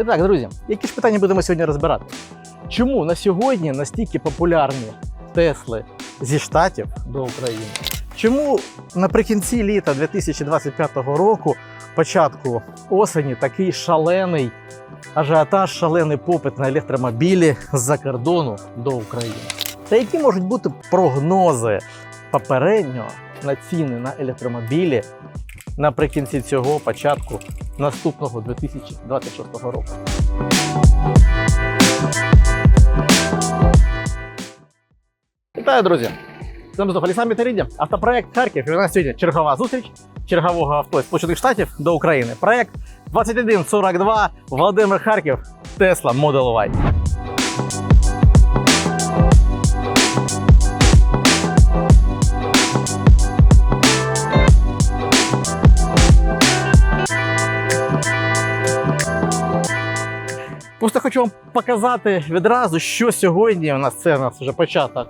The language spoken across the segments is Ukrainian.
І так, друзі, які ж питання будемо сьогодні розбирати? Чому на сьогодні настільки популярні Тесли зі Штатів до України? Чому наприкінці літа 2025 року, початку осені, такий шалений ажіотаж, шалений попит на електромобілі з-за кордону до України? Та які можуть бути прогнози попередньо на ціни на електромобілі наприкінці цього початку наступного 2026 року? Вітаю, друзі! Нами знов Олександр Мітерідя, автопроект Харків. І у нас сьогодні чергова зустріч чергового авто з Сполучених Штатів до України. Проект 2142 Володимир Харків Tesla Model Y. Просто хочу вам показати відразу, що сьогодні у нас це у нас вже початок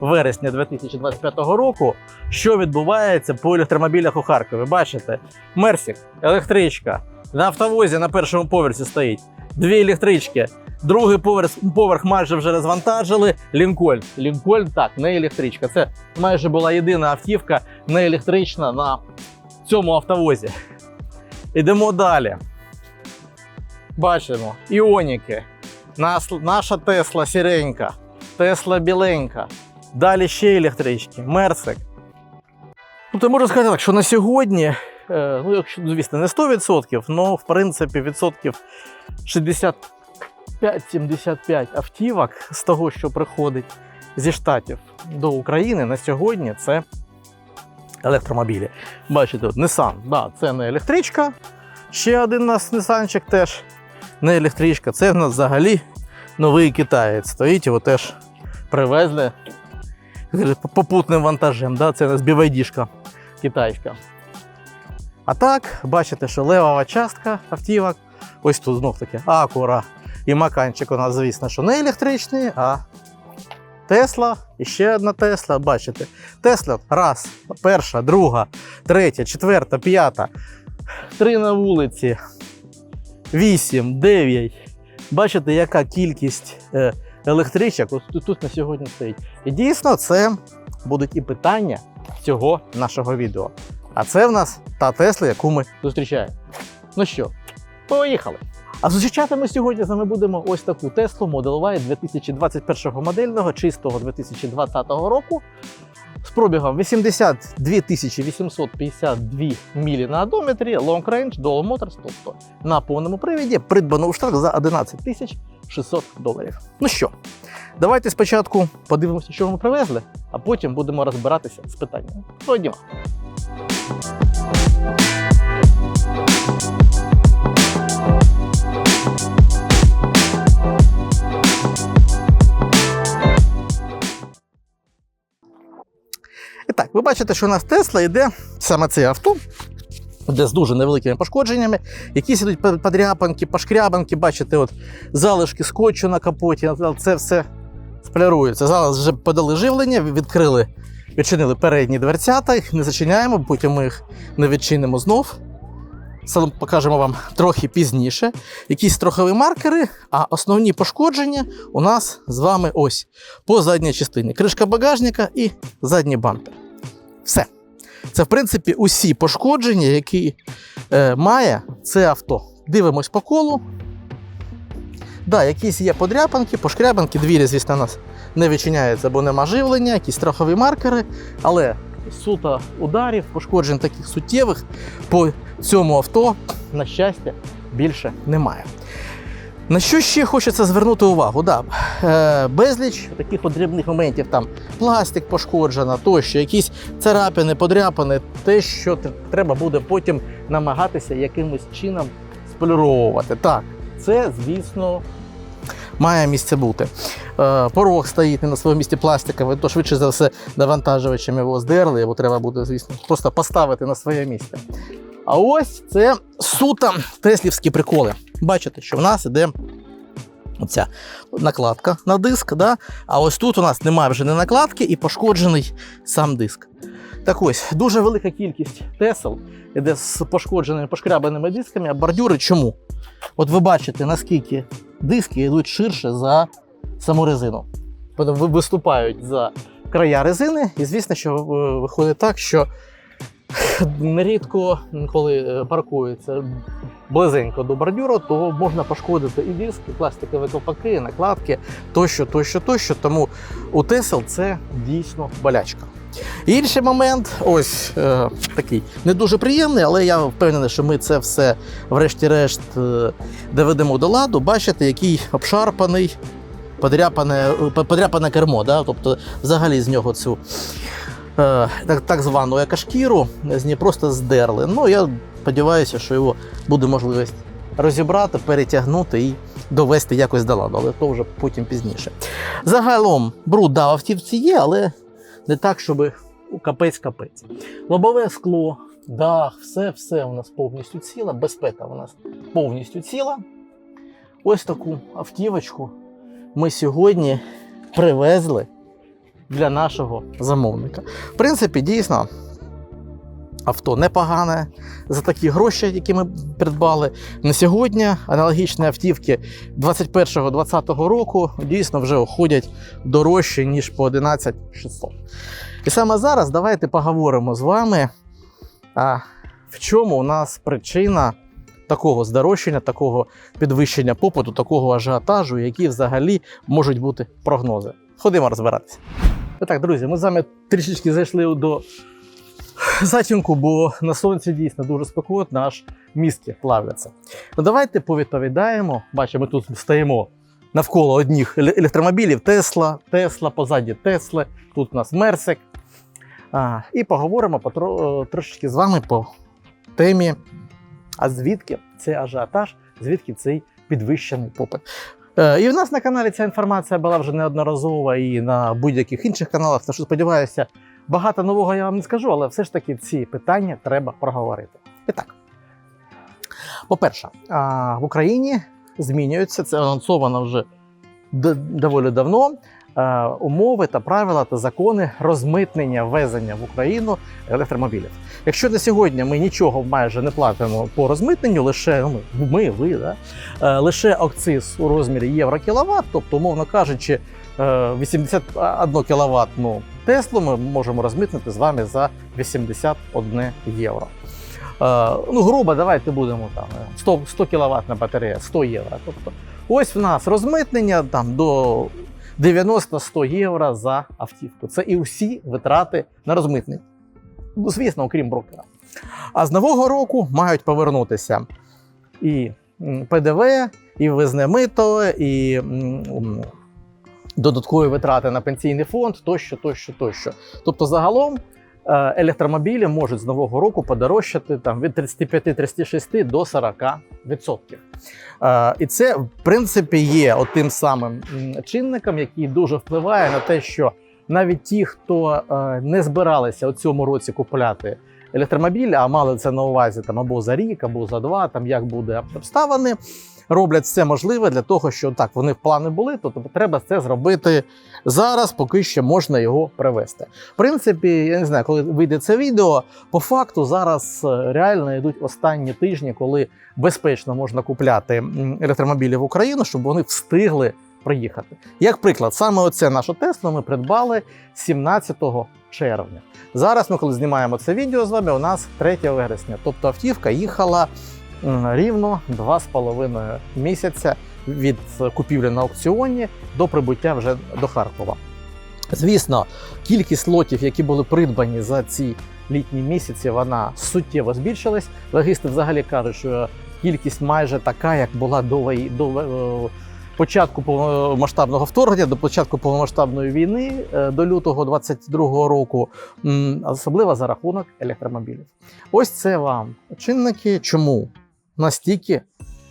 вересня 2025 року. Що відбувається по електромобілях у Харкові? Бачите, Мерсік, електричка. На автовозі на першому поверсі стоїть дві електрички. Другий поверх, поверх майже вже розвантажили. Лінкольн. Лінкольн так, не електричка. Це майже була єдина автівка не електрична на цьому автовозі. Ідемо далі. Бачимо іоніки. Наша Тесла сіренька, Тесла біленька. Далі ще електрички, Мерсик. Ну, то можу сказати так, що на сьогодні, е, ну, якщо, звісно, не 100%, але в принципі відсотків 65-75 автівок з того, що приходить зі Штатів до України на сьогодні, це електромобілі. Бачите, от Nissan, да, це не електричка. Ще один у нас Nissanчик теж не електричка. Це в нас взагалі новий китаєць. Стоїть, його теж привезли попутним вантажем. Да? Це у нас BYD-шка китайська. А так, бачите, що левова частка автівок. Ось тут знов таки Акура і Маканчик у нас, звісно, що не електричний, а Тесла і ще одна Тесла. Бачите, Тесла раз, перша, друга, третя, четверта, п'ята. Три на вулиці, 8, 9. Бачите, яка кількість е, електричок ось тут, на сьогодні стоїть. І дійсно, це будуть і питання цього нашого відео. А це в нас та Тесла, яку ми зустрічаємо. Ну що, поїхали! А зустрічати ми сьогодні з вами будемо ось таку Теслу Model Y 2021 модельного, чистого 2020 року. З пробігом 82 852 мілі на одометрі, Long Range, Dual Motors, тобто на повному привіді, придбано у штат за 11 тисяч 600 доларів. Ну що, давайте спочатку подивимося, що ми привезли, а потім будемо розбиратися з питаннями. Ходімо. Ви бачите, що у нас Тесла йде саме це авто, де з дуже невеликими пошкодженнями. Якісь ідуть под- подряпанки, пошкрябанки, бачите, от залишки скотчу на капоті. Це все сполірується. Зараз вже подали живлення, відкрили, відчинили передні дверцята, їх не зачиняємо, потім ми їх не відчинимо знов. Це покажемо вам трохи пізніше. Якісь страхові маркери, а основні пошкодження у нас з вами ось по задній частині. Кришка багажника і задній бампер. Все. Це, в принципі, усі пошкодження, які е, має це авто. Дивимось по колу. Да, якісь є подряпанки, пошкрябанки, двері, звісно, у нас не відчиняються, бо нема живлення, якісь страхові маркери, але суто ударів, пошкоджень таких суттєвих по цьому авто, на щастя, більше немає. На що ще хочеться звернути увагу? Да, е, безліч таких от дрібних моментів, там пластик пошкоджено, тощо, якісь царапини, подряпини, те, що треба буде потім намагатися якимось чином споліровувати. Так, це, звісно, має місце бути. Е, порог стоїть не на своєму місці пластиковий, то швидше за все навантажувачем його здерли, його треба буде, звісно, просто поставити на своє місце. А ось це суто теслівські приколи. Бачите, що в нас іде оця накладка на диск, да? а ось тут у нас немає вже не накладки і пошкоджений сам диск. Так ось, дуже велика кількість тесел іде з пошкодженими пошкрябаними дисками, а бордюри чому? От ви бачите, наскільки диски йдуть ширше за саму резину. Виступають за края резини, і звісно, що е, виходить так, що нерідко, коли е, паркується близенько до бордюру, то можна пошкодити і диск, і пластикові ковпаки, і накладки тощо, тощо, тощо. Тому у Тесел це дійсно болячка. Інший момент, ось е, такий не дуже приємний, але я впевнений, що ми це все, врешті-решт, е, доведемо до ладу. Бачите, який обшарпаний, подряпане, е, подряпане кермо. Да? Тобто, взагалі з нього цю так, так звану екошкіру з неї просто здерли. Ну, я сподіваюся, що його буде можливість розібрати, перетягнути і довести якось до ладу, але то вже потім пізніше. Загалом бруд да, автівці є, але не так, щоб капець-капець. Лобове скло, дах, все, все у нас повністю ціла, безпека у нас повністю ціла. Ось таку автівочку ми сьогодні привезли для нашого замовника. В принципі, дійсно, авто непогане за такі гроші, які ми придбали. На сьогодні аналогічні автівки 21-20 року дійсно вже уходять дорожче, ніж по 11 600. І саме зараз давайте поговоримо з вами, а, в чому у нас причина такого здорожчання, такого підвищення попиту, такого ажіотажу, які взагалі можуть бути прогнози. Ходимо розбиратися. І так, друзі, ми з вами трішечки зайшли до затінку, бо на сонці дійсно дуже спекотно, аж мізки плавляться. Ну, давайте повідповідаємо. Бачимо, ми тут стоїмо навколо одних електромобілів Тесла, Тесла, позаді Тесли, тут у нас Мерсик. А, і поговоримо потро, трошечки з вами по темі, а звідки цей ажіотаж, звідки цей підвищений попит. Е, І в нас на каналі ця інформація була вже неодноразова і на будь-яких інших каналах. Тому що сподіваюся, багато нового я вам не скажу, але все ж таки ці питання треба проговорити. І так, по-перше, в Україні змінюються, це анонсовано вже доволі давно. Е, Умови та правила та закони розмитнення ввезення в Україну електромобілів. Якщо на сьогодні ми нічого майже не платимо по розмитненню, лише ну, ми, ви, да? е, лише акциз у розмірі євро кіловат, тобто, умовно кажучи, е, 81 кіловатну Теслу ми можемо розмитнити з вами за 81 євро. Е, ну, грубо, давайте будемо там е, 100, 100 кВт батарея, 100 євро. Тобто, ось в нас розмитнення там до 90-100 євро за автівку. Це і всі витрати на розмитнення. Ну, звісно, окрім брокера. А з нового року мають повернутися і ПДВ, і ввезне мито, і додаткові витрати на пенсійний фонд, тощо, тощо, тощо. Тобто, загалом електромобілі можуть з нового року подорожчати там, від 35-36 до 40%. Е, І це, в принципі, є тим самим чинником, який дуже впливає на те, що навіть ті, хто е, не збиралися у цьому році купляти електромобіль, а мали це на увазі там або за рік, або за два, там як буде обставини, роблять все можливе для того, що так вони в плани були, то тобто, треба це зробити зараз, поки ще можна його привезти. В принципі, я не знаю, коли вийде це відео, по факту зараз е, реально йдуть останні тижні, коли безпечно можна купляти електромобілі в Україну, щоб вони встигли приїхати. Як приклад, саме оце нашу Теслу ми придбали 17 червня. Зараз ми, коли знімаємо це відео з вами, у нас 3 вересня. Тобто автівка їхала рівно 2,5 місяця від купівлі на аукціоні до прибуття вже до Харкова. Звісно, кількість лотів, які були придбані за ці літні місяці, вона суттєво збільшилась. Логісти взагалі кажуть, що кількість майже така, як була до, до е, початку повномасштабного вторгнення, до початку повномасштабної війни, е, до лютого 22-го року, особливо за рахунок електромобілів. Ось це вам чинники, чому настільки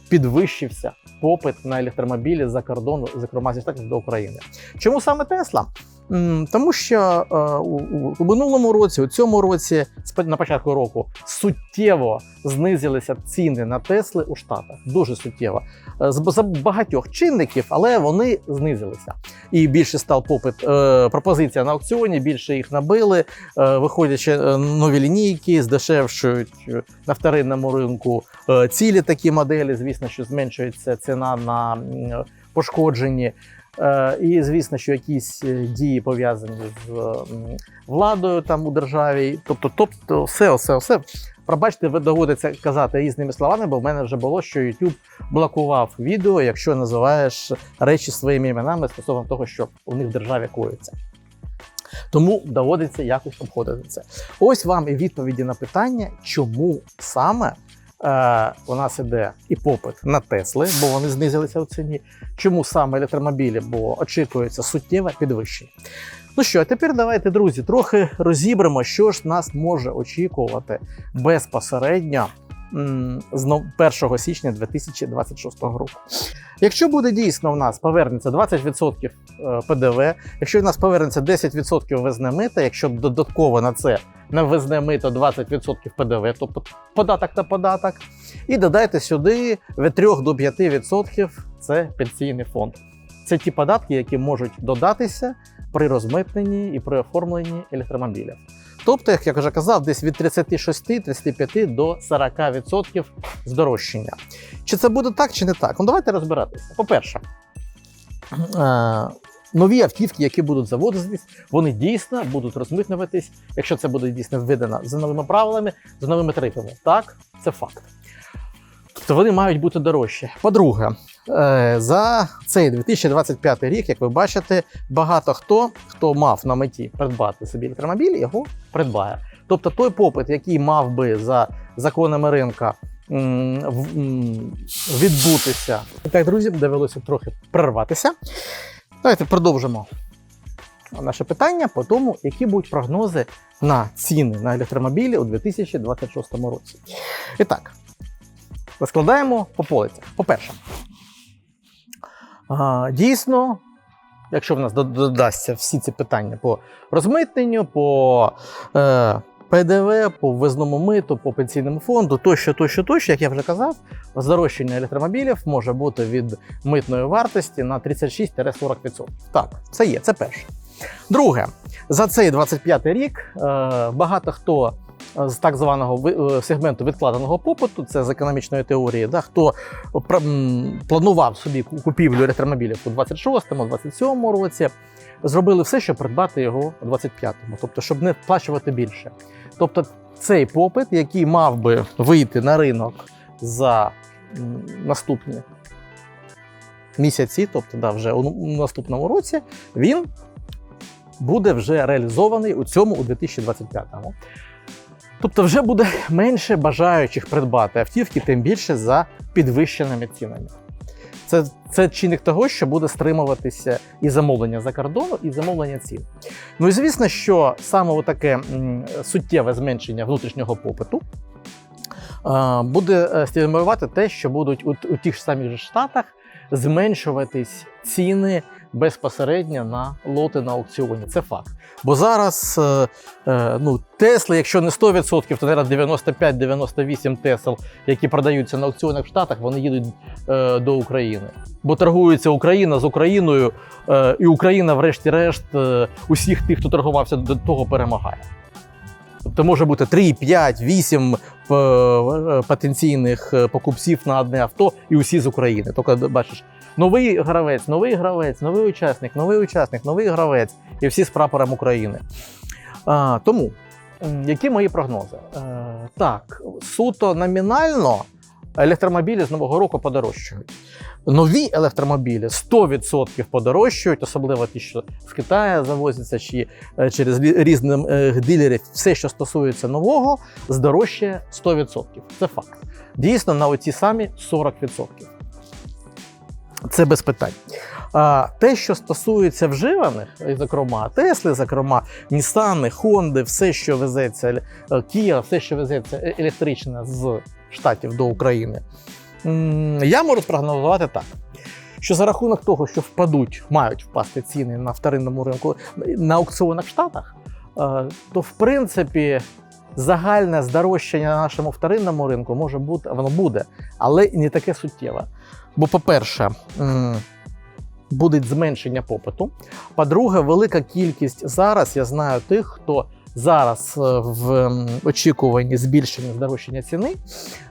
підвищився попит на електромобілі за кордону, зокрема зі штатів до України. Чому саме Тесла? Тому що е, у, минулому році, у цьому році, на початку року, суттєво знизилися ціни на Тесли у Штатах. Дуже суттєво. Е, з- багатьох чинників, але вони знизилися. І більше став попит е, пропозиція на аукціоні, більше їх набили. Виходячи нові лінійки, здешевшують на вторинному ринку цілі такі моделі. Звісно, що зменшується ціна на м, пошкоджені. Е, І звісно, що якісь е, дії пов'язані з владою там у державі. Тобто, тобто, все, все, все. Пробачте, ви доводиться казати різними словами, бо в мене вже було, що YouTube блокував відео, якщо називаєш речі своїми іменами стосовно того, що у них в державі коїться. Тому доводиться якось обходити це. Ось вам і відповіді на питання, чому саме у нас іде і попит на Тесли, бо вони знизилися у ціні. Чому саме електромобілі, бо очікується суттєве підвищення. Ну що, а тепер давайте, друзі, трохи розібремо, що ж нас може очікувати безпосередньо з 1 січня 2026 року. Якщо буде дійсно в нас повернеться 20% е, ПДВ, якщо в нас повернеться 10% ввезне мита, якщо додатково на це на ввезне мито 20% ПДВ, тобто податок на податок, і додайте сюди від 3 до 5% це пенсійний фонд. Це ті податки, які можуть додатися при розмитненні і при оформленні електромобіля. Тобто, як я вже казав, десь від 36-35 до 40% здорожчання. Чи це буде так, чи не так? Ну давайте розбиратися. По-перше, е, нові автівки, які будуть заводитись, вони дійсно будуть розмитнюватись, якщо це буде дійсно введено за новими правилами, за новими тарифами. Так, це факт. Тобто вони мають бути дорожчі. По-друге, за цей 2025 рік, як ви бачите, багато хто, хто мав на меті придбати собі електромобіль, його придбає. Тобто той попит, який мав би за законами ринка відбутися. Так, друзі, довелося трохи прерватися. Давайте продовжимо наше питання по тому, які будуть прогнози на ціни на електромобілі у 2026 році. І так, розкладаємо по полицях. По-перше, а, дійсно, якщо в нас додасться всі ці питання по розмитненню, по е, ПДВ, по ввезному миту, по пенсійному фонду, тощо, тощо, тощо, як я вже казав, здорожчання електромобілів може бути від митної вартості на 36-40%. Так, це є, це перше. Друге, за цей 25 рік е, багато хто з так званого е, сегменту відкладеного попиту, це з економічної теорії, да, хто планував собі купівлю електромобілів у 26-му, 27-му році, зробили все, щоб придбати його у 25-му, тобто, щоб не сплачувати більше. Тобто, цей попит, який мав би вийти на ринок за наступні місяці, тобто да, вже у наступному році, він буде вже реалізований у цьому у 2025-му. Тобто вже буде менше бажаючих придбати автівки, тим більше за підвищеними цінами. Це, це чинник того, що буде стримуватися і замовлення за кордону, і замовлення цін. Ну і звісно, що саме таке суттєве зменшення внутрішнього попиту е, буде е, стимулювати те, що будуть у, у тих ж самих штатах зменшуватись ціни безпосередньо на лоти на аукціоні. Це факт. Бо зараз е, е, ну, Тесли, якщо не 100%, то навіть 95-98 Тесл, які продаються на аукціонах в Штатах, вони їдуть е, до України. Бо торгується Україна з Україною, і Україна, врешті-решт, усіх тих, хто торгувався до того, перемагає. Тобто може бути 3, 5, 8 е, потенційних е, покупців на одне авто, і усі з України. Тільки бачиш, новий гравець, новий гравець, новий учасник, новий учасник, новий гравець, і всі з прапором України. А, тому, які мої прогнози? Е, так, суто номінально електромобілі з нового року подорожчають. Нові електромобілі 100% подорожчають, особливо ті, що з Китаю завозяться, чи е, через різних е, дилерів. Все, що стосується нового, здорожчає 100%. Це факт. Дійсно, на оці самі 40%. Це без питань. А те, що стосується вживаних, зокрема, Тесли, зокрема, Нісани, Хонди, все, що везеться, е, Kia, все, що везеться е- електричне з Штатів до України, я можу спрогнозувати так. що за рахунок того, що впадуть, мають впасти ціни на вторинному ринку на аукціонах в Штатах, е, то в принципі загальне здорожчання на нашому вторинному ринку може бути, воно буде, але не таке суттєве. Бо, по-перше, буде зменшення попиту. По-друге, велика кількість зараз. Я знаю тих, хто зараз е, в очікуванні збільшення здорожчання ціни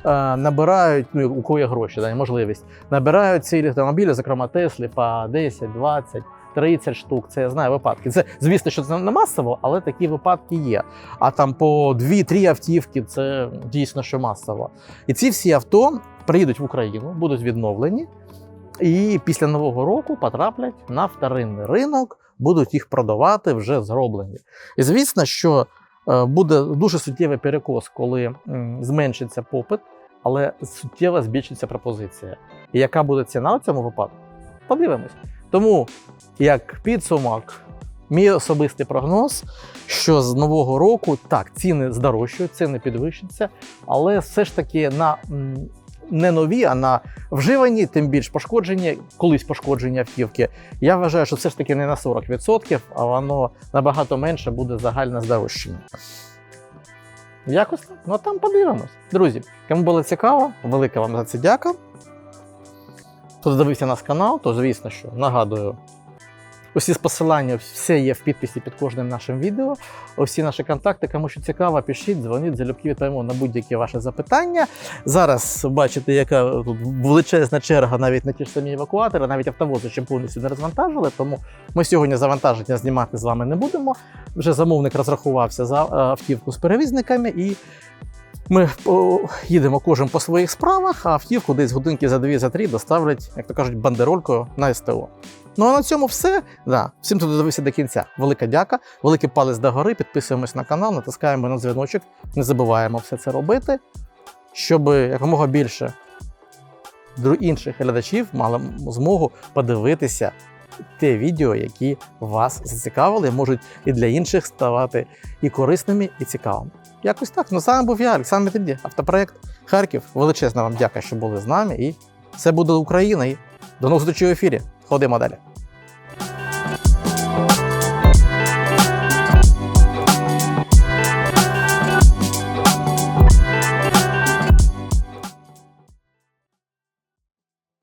е, набирають, ну у кого є гроші, да, можливість, набирають ці автомобілі, зокрема Теслі, по 10, 20, 30 штук. Це я знаю випадки. Це звісно, що це не масово, але такі випадки є. А там по 2-3 автівки це дійсно що масово. І ці всі авто приїдуть в Україну, будуть відновлені. І після нового року потраплять на вторинний ринок, будуть їх продавати вже зроблені. І звісно, що е, буде дуже суттєвий перекос, коли зменшиться попит, але суттєво збільшиться пропозиція. І яка буде ціна у цьому випадку? Подивимось. Тому, як підсумок, мій особистий прогноз, що з нового року так, ціни здорожчають, ціни підвищаться, але все ж таки на не нові, а на вживані, тим більш пошкоджені, колись пошкоджені автівки. Я вважаю, що все ж таки не на 40%, а воно набагато менше буде загальне здорожчання. Якось. Ну а там подивимось. Друзі, кому було цікаво, велика вам за це дяка. Хто дивився наш канал, то звісно, що нагадую. Усі посилання все є в підписі під кожним нашим відео. Усі наші контакти, кому що цікаво, пишіть, дзвоніть, залюбки відповімо на будь-які ваші запитання. Зараз бачите, яка тут величезна черга навіть на ті ж самі евакуатори, навіть автовози ще повністю не розвантажили. Тому ми сьогодні завантаження знімати з вами не будемо. Вже замовник розрахувався за е, автівку з перевізниками і. Ми їдемо кожен по своїх справах, а автівку десь годинки за дві за три доставлять, як то кажуть, бандеролькою на СТО. Ну а на цьому все. Да. Всім, хто додивився до кінця. Велика дяка, великий палець догори. Підписуємось на канал, натискаємо на дзвіночок. Не забуваємо все це робити, щоб якомога більше інших глядачів мали змогу подивитися те відео, які вас зацікавили, можуть і для інших ставати і корисними, і цікавими. Якось так. Ну, вами був я, Олександр Тенді, автопроект Харків. Величезна вам дяка, що були з нами. І все буде Україна. І до нових зустрічей в ефірі. Ходимо далі.